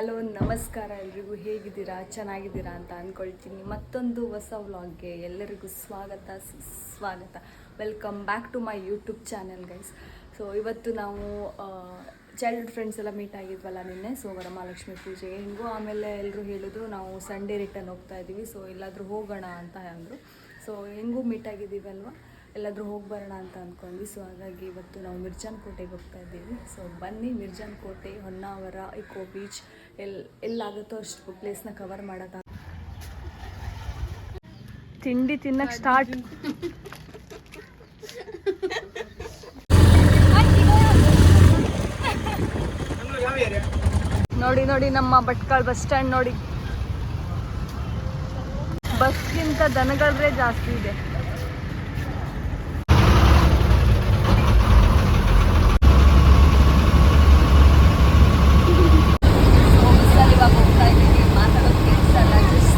Hello, ನಮಸ್ಕಾರ. ಎಲ್ರಿಗೂ ಹೇಗಿದ್ದೀರಾ? ಚೆನ್ನಾಗಿದ್ದೀರಾ ಅಂತ ಅಂದ್ಕೊಳ್ತೀನಿ ಮತ್ತೊಂದು ಹೊಸ ವ್ಲಾಗ್ಗೆ ಎಲ್ಲರಿಗೂ ಸ್ವಾಗತ, ಸುಸ್ವಾಗತ. Welcome back to my YouTube channel guys so ಇವತ್ತು ನಾವು ಚೈಲ್ಡ್ ಫ್ರೆಂಡ್ಸ್ ಎಲ್ಲ ಮೀಟ್ ಆಗಿದ್ವಲ್ಲ ನಿನ್ನೆ. ಸೊ ವರಮಹಾಲಕ್ಷ್ಮಿ ಪೂಜೆಗೆ ಹಿಂಗೂ ಆಮೇಲೆ ಎಲ್ಲರೂ ಹೇಳಿದ್ರು, ನಾವು ಸಂಡೇ ರಿಟರ್ನ್ ಹೋಗ್ತಾ ಇದ್ದೀವಿ ಸೊ ಎಲ್ಲಾದರೂ ಹೋಗೋಣ ಅಂತ ಅಂದರು. ಸೊ ಹೆಂಗೂ ಮೀಟ್ ಆಗಿದ್ದೀವಲ್ವ? ಎಲ್ಲಾದರೂ ಹೋಗಿ ಬರೋಣ ಅಂತ ಅಂದ್ಕೊಂಡ್ವಿ ಸೊ ಹಾಗಾಗಿ ಇವತ್ತು ನಾವು ಮಿರ್ಜಾನ್ ಕೋಟೆಗೆ ಹೋಗ್ತಾ ಇದ್ದೀವಿ. ಸೊ ಬನ್ನಿ ಮಿರ್ಜಾನ್ ಕೋಟೆ ಹೊನ್ನಾವರ ಇಕೋ ಬೀಚ್ ಎಲ್ಲಿ ಎಲ್ಲಾಗುತ್ತೋ ಅಷ್ಟು ಪ್ಲೇಸ್ನ ಕವರ್ ಮಾಡೋಕ್ಕಾಗ ತಿಂಡಿ ತಿನ್ನಕ್ಕೆ ಸ್ಟಾರ್ಟ್ ನೋಡಿ ನೋಡಿ ನಮ್ಮ ಭಟ್ಕಳ ಬಸ್ ಸ್ಟ್ಯಾಂಡ್ ನೋಡಿ. ಬಸ್ಗಿಂತ ದನಗಳೇ ಜಾಸ್ತಿ ಇದೆ ಬಸ್ಸಲ್ಲಿ ಇವಾಗ ಹೋಗ್ತಾ ಇದ್ದೀವಿ ಮಾತಾಡೋದು ಕೇಳಿಸಲ್ಲ just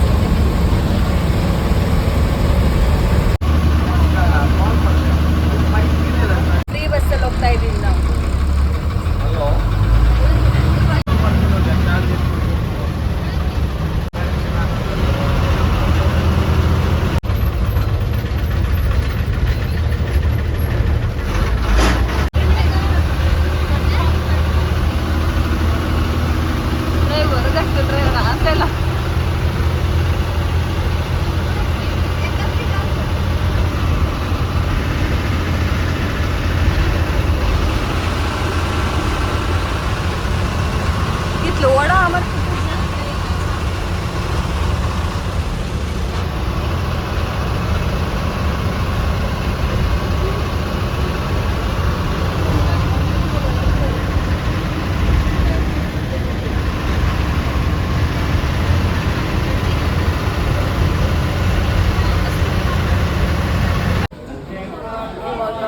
ಫ್ರೀ ಬಸ್ಸಲ್ಲಿ ಹೋಗ್ತಾ ಇದ್ದೀವಿ ನಾವು ಡ್ರೈವರ್ ಗಟ್ಟು ಡ್ರೈವರ್ ಅಂತೆಲ್ಲ ಇತ್ಲು ಓಡ ಅಮರ್ ಇವಾಗ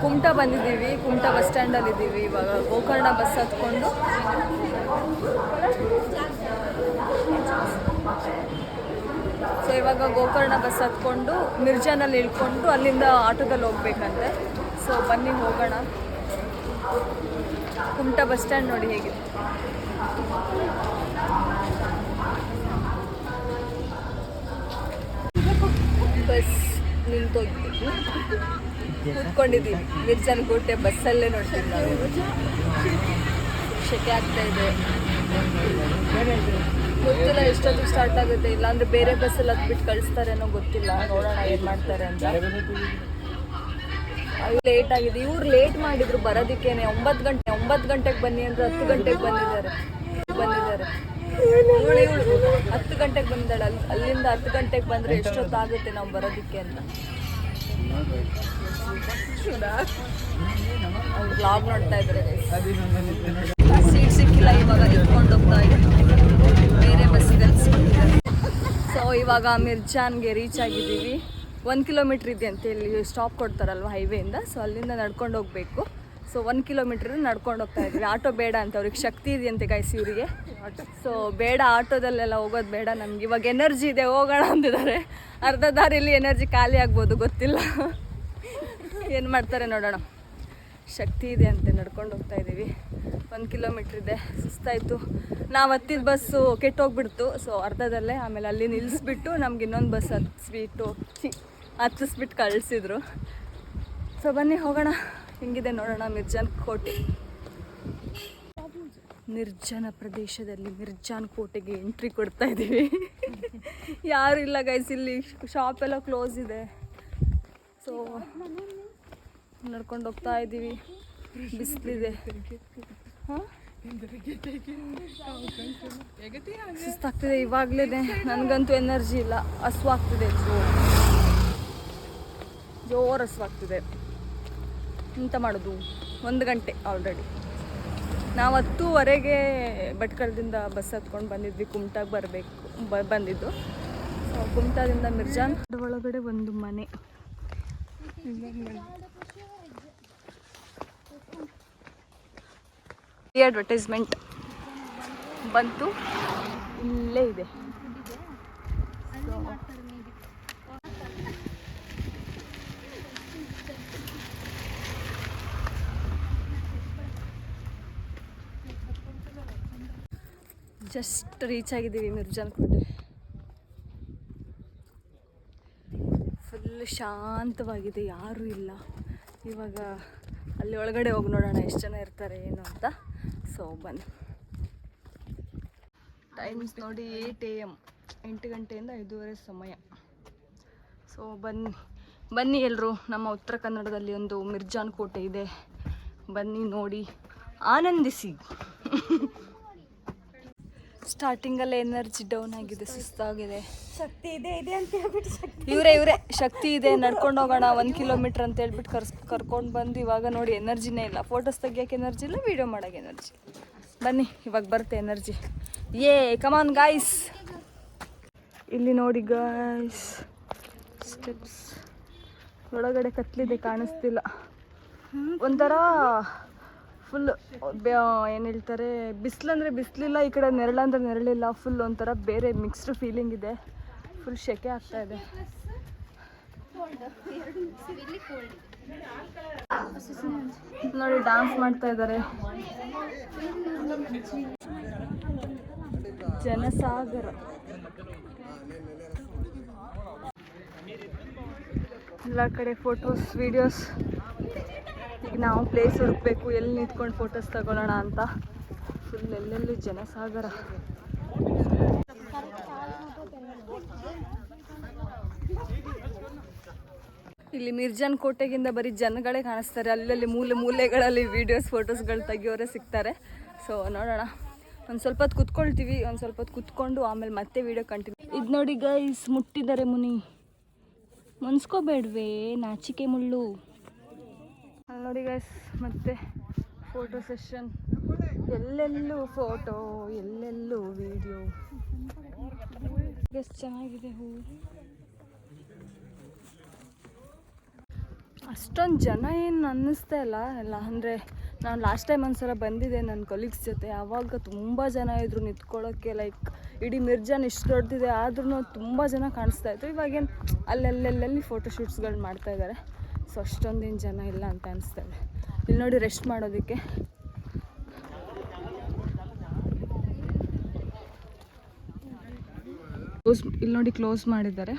ಕುಮಟ ಬಂದಿದ್ದೀವಿ ಕುಮಟ ಬಸ್ ಸ್ಟ್ಯಾಂಡಲ್ಲಿ ಇದ್ದೀವಿ ಇವಾಗ ಗೋಕರ್ಣ ಬಸ್ ಹತ್ಕೊಂಡು ಸೊ ಇವಾಗ ಗೋಕರ್ಣ ಬಸ್ ಹತ್ಕೊಂಡು ಮಿರ್ಜಾನಲ್ಲಿ ಇಳ್ಕೊಂಡು ಅಲ್ಲಿಂದ ಆಟೋದಲ್ಲಿ ಹೋಗ್ಬೇಕಂತೆ. ಸೊ ಬನ್ನಿ, ಹೋಗೋಣ. ಕುಮಟ ಬಸ್ ಸ್ಟ್ಯಾಂಡ್ ನೋಡಿ ಹೇಗಿದೆ. ಬಸ್ ನಿಂತೋಗ್ತೀವಿ ಕೂತ್ಕೊಂಡಿದ್ದೀವಿ. ಮಿರ್ಜಾನ್ ಕೋಟೆ ಬಸ್ಸಲ್ಲೇ ನೋಡ್ತೀವಿ ನಾವು. ಶೆಕೆ ಆಗ್ತಾ ಇದೆ. ಗೊತ್ತಿಲ್ಲ ಎಷ್ಟೊತ್ತು ಸ್ಟಾರ್ಟ್ ಆಗುತ್ತೆ ಇಲ್ಲಾಂದ್ರೆ ಬೇರೆ ಬಸ್ಸಲ್ಲಿ ಹತ್ಬಿಟ್ಟು ಕಳಿಸ್ತಾರೇನೋ ಗೊತ್ತಿಲ್ಲ. ನೋಡೋಣ ಏನು ಮಾಡ್ತಾರೆ ಅಂತ. ಲೇಟ್ ಆಗಿದೆ. ಇವ್ರು ಲೇಟ್ ಮಾಡಿದ್ರು ಬರೋದಿಕ್ಕೇನೆ. ಒಂಬತ್ತು ಗಂಟೆ ಒಂಬತ್ತು ಗಂಟೆಗೆ ಬನ್ನಿ ಅಂದ್ರೆ ಹತ್ತು ಗಂಟೆಗೆ ಬಂದಿದ್ದಾರೆ. ಬಂದಿದ್ದಾರೆ. ಇವಳು ಇವಳು ಹತ್ತು ಗಂಟೆಗೆ ಬಂದಿದ್ದಾಳೆ. ಅಲ್ಲಿ ಅಲ್ಲಿಂದ ಹತ್ತು ಗಂಟೆಗೆ ಬಂದರೆ ಎಷ್ಟೊತ್ತಾಗುತ್ತೆ ನಾವು ಬರೋದಿಕ್ಕೆ ಅಂತ. ಅವ್ರು ಬ್ಲಾಗ್ ನೋಡ್ತಾ ಇದ್ರೆ ಸೀಟ್ ಸಿಕ್ಕಿಲ್ಲ ಇವಾಗ ನಿಂತ್ಕೊಂಡು ಹೋಗ್ತಾ ಬಸ್ ಕಲಿಸ್ಕೊಂಡಿದ್ದಾರೆ ಸೊ ಇವಾಗ ಮಿರ್ಜಾನ್ಗೆ ರೀಚ್ ಆಗಿದ್ದೀವಿ. ಒಂದು ಕಿಲೋಮೀಟ್ರ್ ಇದೆ ಅಂತ ಇಲ್ಲಿ ಸ್ಟಾಪ್ ಕೊಡ್ತಾರಲ್ವ ಹೈವೇಯಿಂದ ಸೊ ಅಲ್ಲಿಂದ ನಡ್ಕೊಂಡು ಹೋಗಬೇಕು. ಸೊ ಒಂದು ಕಿಲೋಮೀಟ್ರ್ ನಡ್ಕೊಂಡು ಹೋಗ್ತಾ ಇದ್ವಿ ಆಟೋ ಬೇಡ ಅಂತ ಅವ್ರಿಗೆ ಶಕ್ತಿ ಇದೆಯಂತೆ ಗಾಯ್ಸ್ ಇವರಿಗೆ. ಸೊ ಬೇಡ ಆಟೋದಲ್ಲೆಲ್ಲ ಹೋಗೋದು ಬೇಡ ನಮ್ಗೆ. ಇವಾಗ ಎನರ್ಜಿ ಇದೆ, ಹೋಗೋಣ ಅಂತಿದ್ದಾರೆ. ಅರ್ಧ ದಾರಿಲಿ ಎನರ್ಜಿ ಖಾಲಿ ಆಗ್ಬೋದು, ಗೊತ್ತಿಲ್ಲ. ಏನು ಮಾಡ್ತಾರೆ ನೋಡೋಣ. ಶಕ್ತಿ ಇದೆ ಅಂತ ನಡ್ಕೊಂಡು ಹೋಗ್ತಾ ಇದ್ದೀವಿ. ಒಂದು ಕಿಲೋಮೀಟ್ರ್ ಇದೆ. ಸುಸ್ತಾಯಿತು. ನಾವು ಹತ್ತಿದ ಬಸ್ಸು ಕೆಟ್ಟೋಗ್ಬಿಡ್ತು. ಸೊ ಅರ್ಧದಲ್ಲೇ ಆಮೇಲೆ ಅಲ್ಲಿ ನಿಲ್ಲಿಸ್ಬಿಟ್ಟು ನಮ್ಗೆ ಇನ್ನೊಂದು ಬಸ್ ಹತ್ತಿಸ್ಬಿಟ್ಟು ಚಿ ಹತ್ತಿಸ್ಬಿಟ್ಟು ಕಳಿಸಿದ್ರು. ಸೊ ಬನ್ನಿ ಹೋಗೋಣ. ಹಿಂಗಿದೆ ನೋಡೋಣ ಮಿರ್ಜಾನ್ ಕೋಟೆ. ನಿರ್ಜನ ಪ್ರದೇಶದಲ್ಲಿ ಮಿರ್ಜಾನ್ ಕೋಟೆಗೆ ಎಂಟ್ರಿ ಕೊಡ್ತಾ ಇದ್ದೀವಿ ಯಾರು ಇಲ್ಲ ಗೈಸ್ ಇಲ್ಲಿ ಶಾಪ್ ಎಲ್ಲ ಕ್ಲೋಸ್ ಇದೆ. ಸೊ ನಡ್ಕೊಂಡು ಹೋಗ್ತಾ ಇದ್ದೀವಿ ಬಿಸಿಲಿದೆ. ಸುಸ್ತಾಗ್ತಿದೆ ಇವಾಗ್ಲೇನೆ ನನಗಂತೂ ಎನರ್ಜಿ ಇಲ್ಲ. ಹಸುವಾಗ್ತಿದೆ ಜೋರು ಹಸುವಾಗ್ತಿದೆ. ಎಂತ ಮಾಡೋದು? ಒಂದು ಗಂಟೆ ಆಲ್ರೆಡಿ ನಾವು ಹತ್ತೂವರೆಗೆ ಭಟ್ಕಳದಿಂದ ಬಸ್ ಹತ್ಕೊಂಡು ಬಂದಿದ್ವಿ. ಕುಮಟಾಗೆ ಬರಬೇಕು, ಬ, ಬಂದಿದ್ದು. ಕುಮಟಾದಿಂದ ಮಿರ್ಜಾನ್. ಒಳಗಡೆ ಒಂದು ಮನೆ. ಅಡ್ವರ್ಟೈಸ್ಮೆಂಟ್ ಬಂತು. ಇಲ್ಲೇ ಇದೆ. ಜಸ್ಟ್ ರೀಚ್ ಆಗಿದ್ದೀವಿ ಮಿರ್ಜಾನ್ ಕೋಟೆ. ಫುಲ್ ಶಾಂತವಾಗಿದೆ, ಯಾರೂ ಇಲ್ಲ. ಇವಾಗ ಅಲ್ಲಿ ಒಳಗಡೆ ಹೋಗಿ ನೋಡೋಣ, ಎಷ್ಟು ಜನ ಇರ್ತಾರೆ, ಏನು ಅಂತ. ಸೊ ಬನ್ನಿ ಟೈಮ್ಸ್ ನೋಡಿ ಏಟ್ ಎ ಎಂ ಎಂಟು ಗಂಟೆಯಿಂದ ಐದೂವರೆ ಸಮಯ. ಸೊ ಬನ್ನಿ ಬನ್ನಿ ಎಲ್ಲರೂ ನಮ್ಮ ಉತ್ತರ ಕನ್ನಡದಲ್ಲಿ ಒಂದು ಮಿರ್ಜಾನ್ ಕೋಟೆ ಇದೆ. ಬನ್ನಿ ನೋಡಿ, ಆನಂದಿಸಿ. ಸ್ಟಾರ್ಟಿಂಗಲ್ಲೇ ಎನರ್ಜಿ ಡೌನ್ ಆಗಿದೆ ಸುಸ್ತಾಗಿದೆ. ಶಕ್ತಿ ಇದೆ ಇದೆ ಅಂತ ಹೇಳ್ಬಿಟ್ಟು ಶಕ್ತಿ ಇವರೇ ಇವರೇ ಶಕ್ತಿ ಇದೆ ನಡ್ಕೊಂಡು ಹೋಗೋಣ ಒಂದು ಕಿಲೋಮೀಟ್ರ್ ಅಂತ ಹೇಳ್ಬಿಟ್ಟು ಕರ್ಸ್ ಕರ್ಕೊಂಡು ಬಂದು ಇವಾಗ ನೋಡಿ ಎನರ್ಜಿನೇ ಇಲ್ಲ. ಫೋಟೋಸ್ ತೆಗಿಯೋಕೆ ಎನರ್ಜಿ ಇಲ್ಲ ವೀಡಿಯೋ ಮಾಡೋಕೆ ಎನರ್ಜಿ ಬನ್ನಿ ಇವಾಗ ಬರುತ್ತೆ ಎನರ್ಜಿ ಏ ಕಮಾನ್ ಗಾಯ್ಸ್ ಇಲ್ಲಿ ನೋಡಿ ಗಾಯ್ಸ್ ಸ್ಟೆಪ್ಸ್ ಒಳಗಡೆ ಕತ್ಲಿದೆ ಕಾಣಿಸ್ತಿಲ್ಲ. ಒಂಥರ ಫುಲ್ ಏನು ಹೇಳ್ತಾರೆ ಬಿಸಿಲಂದ್ರೆ ಬಿಸಿಲಿಲ್ಲ, ಈ ಕಡೆ ನೆರಳಂದ್ರೆ ನೆರಳಿಲ್ಲ ಫುಲ್ ಒಂಥರ ಬೇರೆ ಮಿಕ್ಸ್ಡ್ ಫೀಲಿಂಗ್ ಇದೆ. ಫುಲ್ ಶೆಕೆ ಆಗ್ತಾ ಇದೆ. ನೋಡಿ ಡ್ಯಾನ್ಸ್ ಮಾಡ್ತಾ ಇದ್ದಾರೆ ಜನಸಾಗರ. ಎಲ್ಲ ಕಡೆ ಫೋಟೋಸ್ ವಿಡಿಯೋಸ್ ನಾವು ಪ್ಲೇಸ್ ಹುಡುಕ್ಬೇಕು, ಎಲ್ಲಿ ನಿಂತ್ಕೊಂಡು ಫೋಟೋಸ್ ತಗೊಳ್ಳೋಣ ಅಂತ. ಫುಲ್ ಎಲ್ಲೆಲ್ಲೂ ಜನಸಾಗರ. ಇಲ್ಲಿ ಮಿರ್ಜಾನ್ ಕೋಟೆಗಿಂದ ಬರೀ ಜನಗಳೇ ಕಾಣಿಸ್ತಾರೆ. ಅಲ್ಲಲ್ಲಿ ಮೂಲೆ ಮೂಲೆಗಳಲ್ಲಿ ವೀಡಿಯೋಸ್ ಫೋಟೋಸ್ಗಳು ತೆಗಿಯೋರೆ ಸಿಗ್ತಾರೆ. ಸೊ ನೋಡೋಣ. ಒಂದು ಸ್ವಲ್ಪ ಹೊತ್ತು ಕುತ್ಕೊಳ್ತೀವಿ, ಒಂದು ಸ್ವಲ್ಪ ಹೊತ್ತು ಕುತ್ಕೊಂಡು ಆಮೇಲೆ ಮತ್ತೆ ವೀಡಿಯೋ ಕಂಟಿನ್ಯೂ ಇದು ನೋಡಿ ಗೈಸ್ ಮುಟ್ಟಿದ್ದಾರೆ ಮುನಿ. ಮುನ್ಸ್ಕೋಬೇಡ್ವೇ ನಾಚಿಕೆ ಮುಳ್ಳು. ನೋಡಿ ಗೈಸ್ ಮತ್ತೆ ಫೋಟೋ ಸೆಷನ್ ಎಲ್ಲೆಲ್ಲೂ ಫೋಟೋ ಎಲ್ಲೆಲ್ಲೂ ವಿಡಿಯೋ ಎಷ್ಟು ಚೆನ್ನಾಗಿದೆ ಹೂವು ಅಷ್ಟೊಂದು ಜನ ಏನು ಅನ್ನಿಸ್ತಾ ಇಲ್ಲ. ಎಲ್ಲ ಅಂದರೆ ನಾನು ಲಾಸ್ಟ್ ಟೈಮ್ ಒಂದ್ಸಲ ಬಂದಿದ್ದೆ ನನ್ನ ಕೊಲೀಗ್ಸ್ ಜೊತೆ. ಆವಾಗ ತುಂಬ ಜನ ಇದ್ರು ನಿಂತ್ಕೊಳ್ಳೋಕ್ಕೆ ಲೈಕ್ ಇಡೀ ಮಿರ್ಜಾನ್ ಇಷ್ಟು ದೊಡ್ಡದಿದೆ ಆದ್ರೂ ತುಂಬ ಜನ ಕಾಣಿಸ್ತಾ ಇತ್ತು ಇವಾಗೇನು ಅಲ್ಲೆಲ್ಲೆಲ್ಲಿ ಫೋಟೋ ಶೂಟ್ಸ್ಗಳು ಮಾಡ್ತಾ ಇದ್ದಾರೆ ಸೊ ಅಷ್ಟೊಂದೇನು ಜನ ಇಲ್ಲ ಅಂತ ಅನಿಸ್ತದೆ. ಇಲ್ಲಿ ನೋಡಿ ರೆಸ್ಟ್ ಮಾಡೋದಕ್ಕೆ. ಕ್ಲೋಸ್ ಇಲ್ಲಿ ನೋಡಿ ಕ್ಲೋಸ್ ಮಾಡಿದ್ದಾರೆ.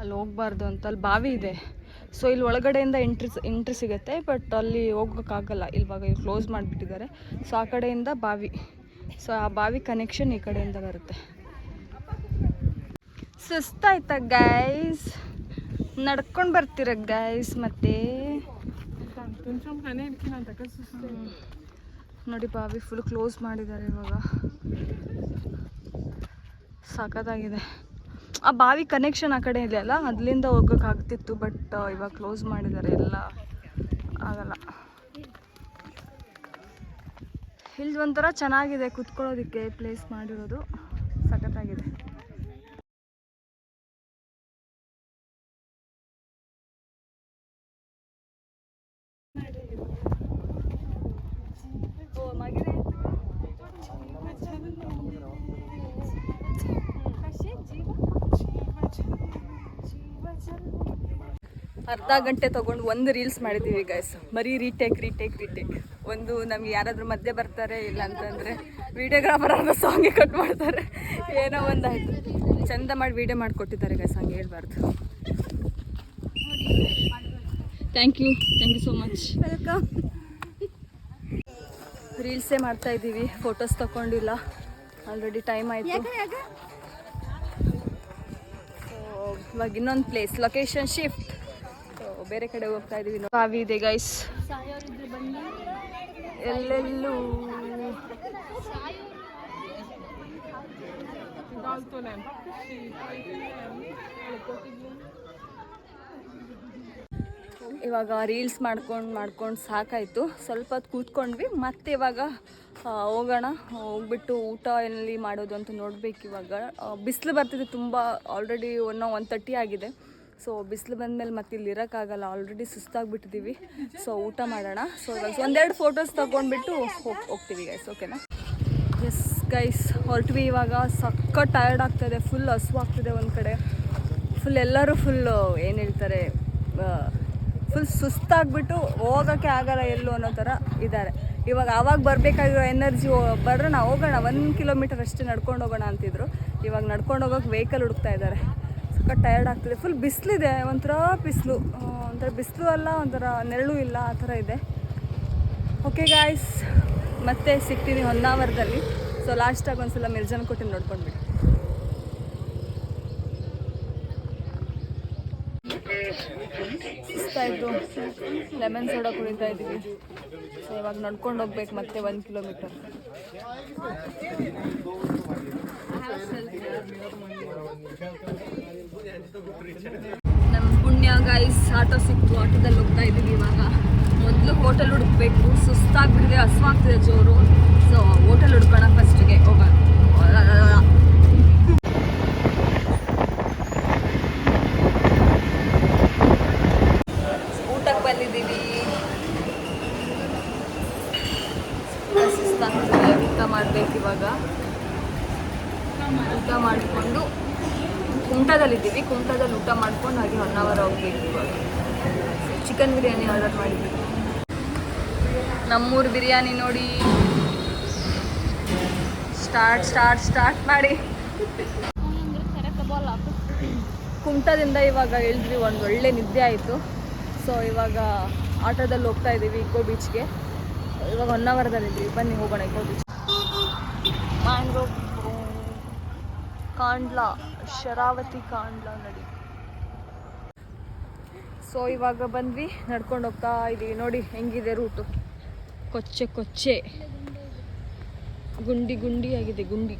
ಅಲ್ಲಿ ಹೋಗ್ಬಾರ್ದು ಅಂತ ಅಲ್ಲಿ ಬಾವಿ ಇದೆ. ಸೊ ಇಲ್ಲಿ ಒಳಗಡೆಯಿಂದ ಎಂಟ್ರಿ ಎಂಟ್ರಿ ಸಿಗುತ್ತೆ ಬಟ್ ಅಲ್ಲಿ ಹೋಗೋಕ್ಕಾಗಲ್ಲ. ಇವಾಗ ಕ್ಲೋಸ್ ಮಾಡಿಬಿಟ್ಟಿದ್ದಾರೆ. ಸೊ ಆ ಕಡೆಯಿಂದ ಬಾವಿ. ಸೊ ಆ ಬಾವಿ ಕನೆಕ್ಷನ್ ಈ ಕಡೆಯಿಂದ ಬರುತ್ತೆ. ಸುಸ್ತಾಯ್ತಾ ಗೈಸ್ ನಡ್ಕೊಂಡು ಬರ್ತೀರ ಗಾಯ್ಸ್ ಮತ್ತೆ. ನೋಡಿ ಬಾವಿ ಫುಲ್ ಕ್ಲೋಸ್ ಮಾಡಿದ್ದಾರೆ ಇವಾಗ. ಸಖತ್ತಾಗಿದೆ ಆ ಬಾವಿ ಕನೆಕ್ಷನ್ ಆ ಕಡೆ ಇದೆ ಅಲ್ಲ? ಅದರಿಂದ ಹೋಗೋಕ್ಕಾಗ್ತಿತ್ತು ಬಟ್ ಇವಾಗ ಕ್ಲೋಸ್ ಮಾಡಿದ್ದಾರೆ ಎಲ್ಲ. ಆಗಲ್ಲ. ಇಲ್ಲಿ ಒಂಥರ ಚೆನ್ನಾಗಿದೆ, ಕುತ್ಕೊಳ್ಳೋದಕ್ಕೆ ಪ್ಲೇಸ್ ಮಾಡಿರೋದು. ಅರ್ಧ ಗಂಟೆ ತಗೊಂಡು ಒಂದು ರೀಲ್ಸ್ ಮಾಡಿದ್ದೀವಿ ಗೈಸ್ ಬರೀ ರೀಟೇಕ್ ರೀಟೇಕ್ ರೀಟೇಕ್ ಒಂದು ನಮ್ಗೆ ಯಾರಾದರೂ ಮಧ್ಯೆ ಬರ್ತಾರೆ ಇಲ್ಲ ಅಂತಂದರೆ ವೀಡಿಯೋಗ್ರಾಫರ್ ಆದ ಸಾಂಗ್ ಕಟ್ ಮಾಡ್ತಾರೆ. ಏನೋ ಒಂದು ಆಯಿತು ಚಂದ ಮಾಡಿ ವೀಡಿಯೋ ಮಾಡಿಕೊಟ್ಟಿದ್ದಾರೆ ಗೈಸ್ ಹಂಗೆ ಹೇಳ್ಬಾರ್ದು. Thank you thank you so much welcome ರೀಲ್ಸೇ ಮಾಡ್ತಾ ಇದ್ದೀವಿ. ಫೋಟೋಸ್ ತಗೊಂಡಿಲ್ಲ. ಆಲ್ರೆಡಿ ಟೈಮ್ ಆಯಿತು. ಇವಾಗ ಇನ್ನೊಂದು ಪ್ಲೇಸ್ ಲೊಕೇಶನ್ ಶಿಫ್ಟ್ ಬೇರೆ ಕಡೆ ಹೋಗ್ತಾ ಇದೀವಿ ಕಾವಿ ಬಾವಿ ಇದೆ ಗೈಸ್ ಎಲ್ಲೆಲ್ಲೂ. ಇವಾಗ ರೀಲ್ಸ್ ಮಾಡ್ಕೊಂಡು ಮಾಡ್ಕೊಂಡು ಸಾಕಾಯಿತು. ಸ್ವಲ್ಪ ಹೊತ್ತು ಕೂತ್ಕೊಂಡ್ವಿ. ಮತ್ತೆ ಇವಾಗ ಹೋಗೋಣ. ಹೋಗ್ಬಿಟ್ಟು ಊಟ ಎಲ್ಲಿ ಮಾಡೋದು ಅಂತ ನೋಡ್ಬೇಕು ಇವಾಗ. ಬಿಸಿಲು ಬರ್ತಿದೆ ತುಂಬ. ಆಲ್ರೆಡಿ ಒನ್ ಒನ್ ತರ್ಟಿ ಆಗಿದೆ. ಸೊ ಬಿಸಿಲು ಬಂದಮೇಲೆ ಮತ್ತೆ ಇಲ್ಲಿ ಇರೋಕ್ಕಾಗಲ್ಲ. ಆಲ್ರೆಡಿ ಸುಸ್ತಾಗ್ಬಿಟ್ಟಿದ್ದೀವಿ ಸೊ ಊಟ ಮಾಡೋಣ. ಸೊ ಒಂದೆರಡು ಫೋಟೋಸ್ ತೊಗೊಂಡ್ಬಿಟ್ಟು ಹೋಗ್, ಹೋಗ್ತೀವಿ ಗೈಸ್ ಓಕೆನಾ ಎಸ್ ಗೈಸ್ ಹೊರಟ್ವಿ ಇವಾಗ. ಸಕ್ಕ ಟಯರ್ಡ್ ಆಗ್ತದೆ. ಫುಲ್ ಹಸು ಆಗ್ತದೆ ಒಂದು ಕಡೆ. ಫುಲ್ ಎಲ್ಲರೂ ಫುಲ್ಲು ಏನು ಹೇಳ್ತಾರೆ ಫುಲ್ ಸುಸ್ತಾಗ್ಬಿಟ್ಟು ಹೋಗೋಕ್ಕೆ ಆಗಲ್ಲ ಎಲ್ಲೂ ಅನ್ನೋ ಥರ ಇದ್ದಾರೆ. ಇವಾಗ ಆವಾಗ ಬರಬೇಕಾಗಿರೋ ಎನರ್ಜಿ ಬರೋಣ ಹೋಗೋಣ. ಒಂದು ಕಿಲೋಮೀಟರ್ ಅಷ್ಟೇ ನಡ್ಕೊಂಡು ಹೋಗೋಣ ಅಂತಿದ್ರು. ಇವಾಗ ನಡ್ಕೊಂಡು ಹೋಗೋಕೆ ವೆಹಿಕಲ್ ಹುಡುಕ್ತಾ ಇದ್ದಾರೆ. ಸಕ್ಕ ಟಯರ್ಡ್ ಆಗ್ತಿದೆ. ಫುಲ್ ಬಿಸಿಲಿದೆ, ಒಂಥರ ಬಿಸಿಲು. ಒಂಥರ ಬಿಸಿಲು ಅಲ್ಲ, ಒಂಥರ ನೆರಳು ಇಲ್ಲ, ಆ ಥರ ಇದೆ. ಓಕೆ ಗಾಯ್ಸ್ ಮತ್ತೆ ಸಿಗ್ತೀನಿ ಹೊನ್ನಾವರದಲ್ಲಿ. ಸೊ ಲಾಸ್ಟಾಗಿ ಒಂದ್ಸಲ ಮಿರ್ಜನ್ ಕೊಟ್ಟು ನೋಡ್ಕೊಂಡ್ಬಿಡಿ. ಇದ್ದು ಲೆಮನ್ ಸೋಡಾ ಕುಡಿತಾ ಇದ್ದೀವಿ. ಸೊ ಇವಾಗ ನಡ್ಕೊಂಡು ಹೋಗ್ಬೇಕು ಮತ್ತೆ ಒಂದು ಕಿಲೋಮೀಟರ್ ನಮ್ಮ ಪುಣ್ಯ ಗೈಸ್ ಆಟೋ ಸಿಕ್ತು ಆಟೋದಲ್ಲಿ ಹೋಗ್ತಾ ಇದ್ದೀವಿ ಇವಾಗ. ಮೊದಲು ಹೋಟೆಲ್ ಹುಡುಕ್ಬೇಕು, ಸುಸ್ತಾಗ್ಬಿಟ್ಟಿದೆ, ಹಸುವಾಗ್ತಿದೆ ಜೋರು ಸೊ ಹೋಟೆಲ್ ಹುಡ್ಕೋಣ ಫಸ್ಟಿಗೆ ಹೋಗೋಣ ಊಟಕ್ಕೆ ಬಂದಿದ್ದೀವಿ ಸುಸ್ತಾಗ್ತಿದೆ ಊಟ ಮಾಡ್ಬೇಕು ಇವಾಗ ಊಟ ಮಾಡಿಕೊಂಡು ಕುಮಟದಲ್ಲಿದ್ದೀವಿ ಕುಮಟದಲ್ಲಿ ಊಟ ಮಾಡ್ಕೊಂಡು ಹಾಗೆ ಹೊನ್ನಾವರ ಹೋಗ್ಬೇಕು ಇವಾಗ ಚಿಕನ್ ಬಿರಿಯಾನಿ ಆರ್ಡರ್ ಮಾಡಿದ್ವಿ ನಮ್ಮೂರು ಬಿರಿಯಾನಿ ನೋಡಿ. ಸ್ಟಾರ್ಟ್ ಸ್ಟಾರ್ಟ್ ಸ್ಟಾರ್ಟ್ ಮಾಡಿ. ಕುಮಟದಿಂದ ಇವಾಗ ಇಳಿದ್ವಿ ಒಂದು ಒಳ್ಳೆ ನಿದ್ದೆ ಆಯಿತು. ಸೊ ಇವಾಗ ಆಟೋದಲ್ಲಿ ಹೋಗ್ತಾ ಇದ್ದೀವಿ ಇಕೋ ಬೀಚ್ಗೆ ಇವಾಗ ಹೊನ್ನಾವರದಲ್ಲಿದ್ದೀವಿ ಬನ್ನಿ, ಹೋಗೋಣ eco beach mangrove Kandla, Sharavathi Kandla ನಡಿ. ಸೊ ಇವಾಗ ಬಂದ್ವಿ, ನಡ್ಕೊಂಡು ಹೋಗ್ತಾ ಇದ್ದೀವಿ ನೋಡಿ, ಹೆಂಗಿದೆ ರೂಟು ಕೊಚ್ಚೆ ಕೊಚ್ಚೆ. ಗುಂಡಿ ಗುಂಡಿ ಆಗಿದೆ, ಗುಂಡಿ.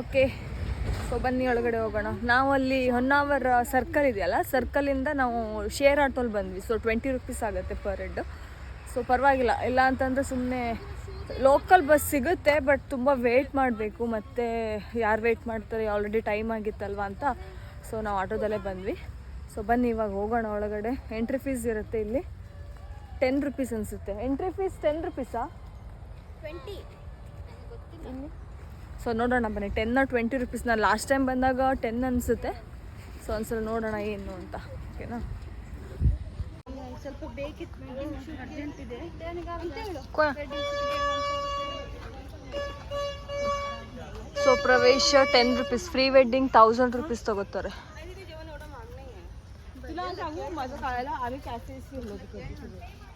ಓಕೆ ಸೊ ಬನ್ನಿ ಒಳಗಡೆ ಹೋಗೋಣ. ನಾವು ಅಲ್ಲಿ ಹೊನ್ನಾವರ ಸರ್ಕಲ್ ಇದೆಯಲ್ಲ? ಸರ್ಕಲಿಂದ ನಾವು ಶೇರ್ ಆಟೋಲ್ಲಿ ಬಂದ್ವಿ. ಸೊ ಟ್ವೆಂಟಿ ರುಪೀಸ್ ಆಗುತ್ತೆ ಪರ್ ಹೆಡ್ ಸೊ ಪರವಾಗಿಲ್ಲ. ಇಲ್ಲ ಅಂತಂದರೆ ಸುಮ್ಮನೆ ಲೋಕಲ್ ಬಸ್ ಸಿಗುತ್ತೆ ಬಟ್ ತುಂಬ ವೆಯ್ಟ್ ಮಾಡಬೇಕು. ಮತ್ತು ಯಾರು ವೆಯ್ಟ್ ಮಾಡ್ತಾರೆ? ಆಲ್ರೆಡಿ ಟೈಮ್ ಆಗಿತ್ತಲ್ವ ಅಂತ. ಸೊ ನಾವು ಆಟೋದಲ್ಲೇ ಬಂದ್ವಿ. ಸೊ ಬನ್ನಿ ಇವಾಗ ಹೋಗೋಣ ಒಳಗಡೆ. ಎಂಟ್ರಿ ಫೀಸ್ ಇರುತ್ತೆ ಇಲ್ಲಿ. ಟೆನ್ ರುಪೀಸ್ ಅನಿಸುತ್ತೆ. ಎಂಟ್ರಿ ಫೀಸ್ ಟೆನ್ ರುಪೀಸಾ ಟ್ವೆಂಟಿ ಸೊ ನೋಡೋಣ ಬನ್ನಿ. ಟೆನ್ನ ಟ್ವೆಂಟಿ ರುಪೀಸ್ ನಾನು ಲಾಸ್ಟ್ ಟೈಮ್ ಬಂದಾಗ ಟೆನ್ ಅನಿಸುತ್ತೆ. ಸೊ ಒಂದ್ಸಲ ನೋಡೋಣ ಏನು ಅಂತ. ಓಕೆನಾ ಸ್ವಲ್ಪ ಬೇಕಿತ್ತು ಅರ್ಜೆಂಟ್ ಇದೆ. ಸೊ ಪ್ರವೇಶ ten rupees free wedding thousand rupees ತಗೋತಾರೆ.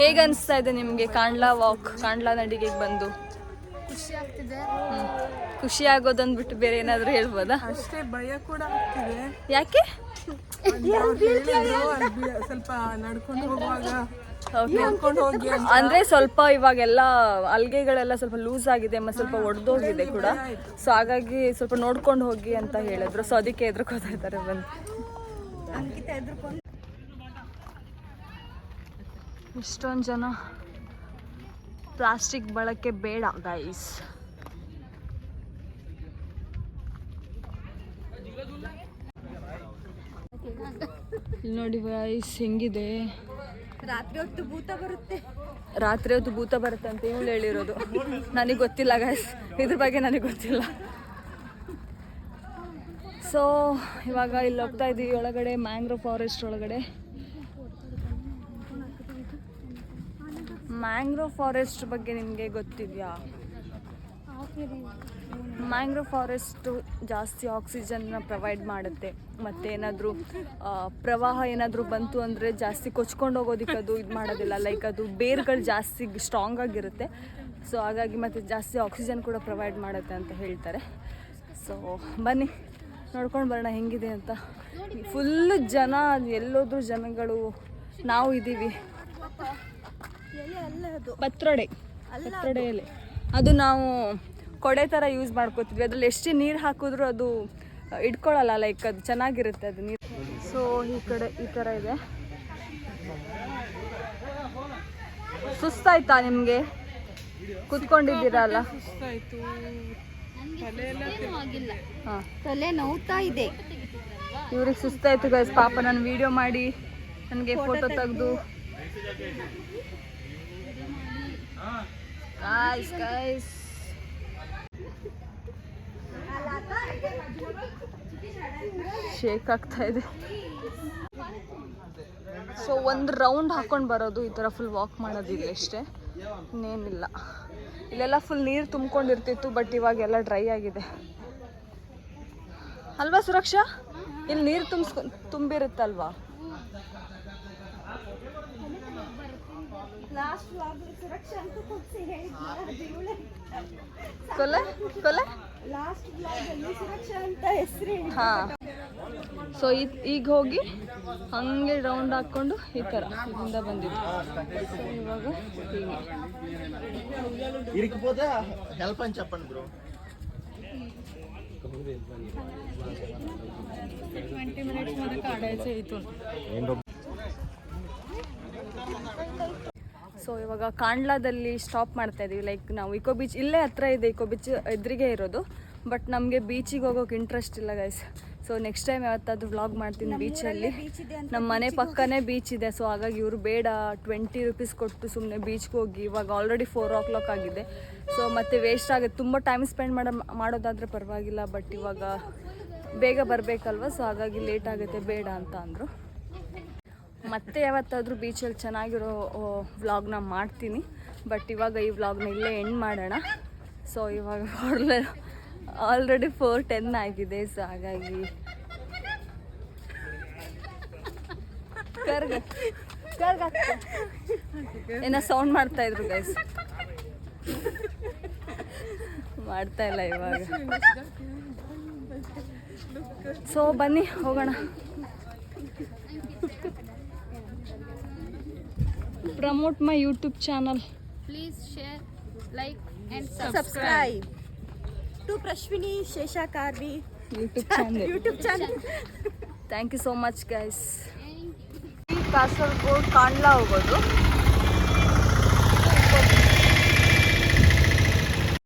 ಹೇಗೆ ಅನಿಸ್ತಾ ಇದೆ ನಿಮಗೆ ಕಾಂಡ್ಲಾ ವಾಕ್ ಕಾಂಡ್ಲಾ ನಡಿಗೆಗೆ ಬಂದು? ಖುಷಿ ಆಗ್ತಿದೆ. ಖುಷಿ ಆಗೋದೊಂದು ಬಿಟ್ಟು ಬೇರೆ ಏನಾದರೂ ಹೇಳ್ಬೋದಾ? ಅಷ್ಟೇ ಭಯ ಕೂಡ ಆಗ್ತಿದೆ. ಯಾಕೆ? ಸ್ವಲ್ಪ ನಡ್ಕೊಂಡು ಹೋಗುವಾಗ. ಅಂದ್ರೆ ಸ್ವಲ್ಪ ಇವಾಗೆಲ್ಲ ಅಲ್ಗೆಗಳೆಲ್ಲ ಸ್ವಲ್ಪ ಲೂಸ್ ಆಗಿದೆ ಮತ್ತೆ ಸ್ವಲ್ಪ ಒಡೆದೋಗಿದೆ ಕೂಡ. ಸೊ ಹಾಗಾಗಿ ಸ್ವಲ್ಪ ನೋಡ್ಕೊಂಡು ಹೋಗಿ ಅಂತ ಹೇಳಿದ್ರು. ಸೊ ಅದಕ್ಕೆ ಎದ್ರಕೋತಾ ಇದ್ದಾರೆ ಬಂದು ಇಷ್ಟೊಂದು ಜನ ಪ್ಲಾಸ್ಟಿಕ್ ಬಳಕೆ ಬೇಡ ಗೈಸ್ ನೋಡಿ ಗೈಸ್ ಹೆಂಗಿದೆ? ರಾತ್ರಿ ಹೊತ್ತು ಭೂತ ಬರುತ್ತೆ. ರಾತ್ರಿ ಹೊತ್ತು ಭೂತ ಬರುತ್ತೆ ಅಂತ ಇವಳು ಹೇಳಿರೋದು. ನನಗೆ ಗೊತ್ತಿಲ್ಲ ಗೈಸ್ ಇದ್ರ ಬಗ್ಗೆ ನನಗೆ ಗೊತ್ತಿಲ್ಲ. ಸೊ ಇವಾಗ ಇಲ್ಲಿ ಹೋಗ್ತಾ ಇದ್ದೀವಿ ಒಳಗಡೆ ಮ್ಯಾಂಗ್ರೋ ಫಾರೆಸ್ಟ್ ಒಳಗಡೆ. ಮ್ಯಾಂಗ್ರೋವ್ ಫಾರೆಸ್ಟ್ ಬಗ್ಗೆ ನಿಮಗೆ ಗೊತ್ತಿದೆಯಾ? ಮ್ಯಾಂಗ್ರೋ ಫಾರೆಸ್ಟು ಜಾಸ್ತಿ ಆಕ್ಸಿಜನ್ನ ಪ್ರೊವೈಡ್ ಮಾಡುತ್ತೆ. ಮತ್ತೆ ಏನಾದರೂ ಪ್ರವಾಹ ಏನಾದರೂ ಬಂತು ಅಂದರೆ ಜಾಸ್ತಿ ಕೊಚ್ಕೊಂಡು ಹೋಗೋದಿಕ್ಕೆ ಅದು ಇದು ಮಾಡೋದಿಲ್ಲ. ಲೈಕ್ ಅದು ಬೇರ್ಗಳು ಜಾಸ್ತಿ ಸ್ಟ್ರಾಂಗ್ ಆಗಿರುತ್ತೆ. ಸೊ ಹಾಗಾಗಿ ಮತ್ತು ಜಾಸ್ತಿ ಆಕ್ಸಿಜನ್ ಕೂಡ ಪ್ರೊವೈಡ್ ಮಾಡುತ್ತೆ ಅಂತ ಹೇಳ್ತಾರೆ. ಸೊ ಬನ್ನಿ, ನೋಡ್ಕೊಂಡು ಬರೋಣ ಹೆಂಗಿದೆ ಅಂತ. ಫುಲ್ಲು ಜನ, ಎಲ್ಲೋದ್ರೂ ಜನಗಳು, ನಾವು ಇದ್ದೀವಿ ಪತ್ರೊಡೆ. ಪತ್ರೊಡೆಯಲ್ಲಿ ಅದು. ನಾವು ಕೊಡೆ ಥರ ಯೂಸ್ ಮಾಡ್ಕೋತಿದ್ವಿ. ಅದ್ರಲ್ಲಿ ಎಷ್ಟು ನೀರು ಹಾಕಿದ್ರು ಅದು ಇಟ್ಕೊಳ್ಳಲ್ಲ ಲೈಕ್ ಅದು ಚೆನ್ನಾಗಿರುತ್ತೆ ಅದು ನೀರು. ಸೊ ಈ ಕಡೆ ಈ ಥರ ಇದೆ. ಸುಸ್ತಾಯ್ತಾ ನಿಮಗೆ? ಕುತ್ಕೊಂಡಿದ್ದೀರಲ್ಲ? ಸುಸ್ತಾಯ್ತು ತಲೆ ಎಲ್ಲ ಆಗಿಲ್ಲ ಹಾಂ. ತಲೆ ನೋವ್ತಾ ಇದೆ ಇವ್ರಿಗೆ ಸುಸ್ತಾಯ್ತು ಗೈಸ್ ಪಾಪ ನಾನು ವಿಡಿಯೋ ಮಾಡಿ ನನಗೆ ಫೋಟೋ ತೆಗೆದು. ಗಾಯ್ಸ್ ಗಾಯ್ಸ್ ಶೇಕ್ ಆಗ್ತಾ ಇದೆ. ಸೊ ಒಂದು ರೌಂಡ್ ಹಾಕೊಂಡು ಬರೋದು ಈ ಥರ ಫುಲ್ ವಾಕ್ ಮಾಡೋದು ಇಲ್ಲಿ ಅಷ್ಟೇ. ಇನ್ನೇನಿಲ್ಲ. ಇಲ್ಲೆಲ್ಲ ಫುಲ್ ನೀರು ತುಂಬ್ಕೊಂಡಿರ್ತಿತ್ತು ಬಟ್ ಇವಾಗೆಲ್ಲ ಡ್ರೈ ಆಗಿದೆ. ಅಲ್ವಾ ಸುರಕ್ಷಾ? ಇಲ್ಲಿ ನೀರು ತುಂಬಿಸ್ಕೊ ತುಂಬಿರುತ್ತಲ್ವಾ? ಲಾಸ್ಟ್ ವ್ಲಾಗ್ ಸುರಕ್ಷಾ ಅಂತ ತೋರಿಸಿ ಕೊಲ್ಲ ಕೊಲ್ಲ ಲಾಸ್ಟ್ ವ್ಲಾಗ್ ಸುರಕ್ಷಾ ಅಂತ ಹೆಸರು ಹಾ. ಸೊ ಈಗ ಹೋಗಿ ಹಂಗೆ ರೌಂಡ್ ಹಾಕ್ಕೊಂಡು ಈ ಥರ ಇದರಿಂದ ಬಂದಿದ್ದು. ಇವಾಗ ಹೆಲ್ಪ್ ಅಂತ ಚಪ್ಪಂడి ಬ್ರೋ ట్వంటీ మినిట్స్ మనకు ఆడైతే ಸೊ ಇವಾಗ ಕಾಂಡ್ಲಾದಲ್ಲಿ ಸ್ಟಾಪ್ ಮಾಡ್ತಾ ಇದೀವಿ. ಲೈಕ್ ನಾವು ಇಕೋ ಬೀಚ್ ಇಲ್ಲೇ ಹತ್ರ ಇದೆ ಇಕೋ ಬೀಚ್ ಎದುರಿಗೆ ಇರೋದು. ಬಟ್ ನಮಗೆ ಬೀಚಿಗೆ ಹೋಗೋಕೆ ಇಂಟ್ರೆಸ್ಟ್ ಇಲ್ಲ ಗೈಸ್ ಸೊ ನೆಕ್ಸ್ಟ್ ಟೈಮ್ ಯಾವತ್ತಾದರೂ ವ್ಲಾಗ್ ಮಾಡ್ತೀನಿ ಬೀಚಲ್ಲಿ ನಮ್ಮ ಮನೆ ಪಕ್ಕನೇ ಬೀಚ್ ಇದೆ. ಸೊ ಹಾಗಾಗಿ ಇವರು ಬೇಡ ಟ್ವೆಂಟಿ ರುಪೀಸ್ ಕೊಟ್ಟು ಸುಮ್ಮನೆ ಬೀಚ್ಗೆ ಹೋಗಿ. ಇವಾಗ ಆಲ್ರೆಡಿ ಫೋರ್ ಓ ಕ್ಲಾಕ್ ಆಗಿದೆ. ಸೊ ಮತ್ತೆ ವೇಸ್ಟ್ ಆಗುತ್ತೆ. ತುಂಬ ಟೈಮ್ ಸ್ಪೆಂಡ್ ಮಾಡೋ ಮಾಡೋದಾದರೆ ಪರವಾಗಿಲ್ಲ ಬಟ್ ಇವಾಗ ಬೇಗ ಬರಬೇಕಲ್ವ? ಸೊ ಹಾಗಾಗಿ ಲೇಟ್ ಆಗುತ್ತೆ ಬೇಡ ಅಂತ ಅಂದರು. ಮತ್ತೆ ಯಾವತ್ತಾದರೂ ಬೀಚಲ್ಲಿ ಚೆನ್ನಾಗಿರೋ ವ್ಲಾಗ್ನ ಮಾಡ್ತೀನಿ. ಬಟ್ ಇವಾಗ ಈ ವ್ಲಾಗ್ನ ಇಲ್ಲೇ ಎಂಡ್ ಮಾಡೋಣ. ಸೊ ಇವಾಗ ಆಲ್ರೆಡಿ ಫೋರ್ ಟೆನ್ ಆಗಿದೆ ಸೊ ಹಾಗಾಗಿ ಕರ್ಗ ಏನೋ ಸೌಂಡ್ ಮಾಡ್ತಾ ಇದ್ರು ಗೈಸ್ ಮಾಡ್ತಾ ಇಲ್ಲ ಇವಾಗ. ಸೊ ಬನ್ನಿ, ಹೋಗೋಣ. Promote my YouTube channel please share like and subscribe to Prashwini Sheshakarvi YouTube YouTube channel YouTube channel. Thank you so much guys Kasaragod ಕಾಣ್ಲಾ ಹೋಗೋದು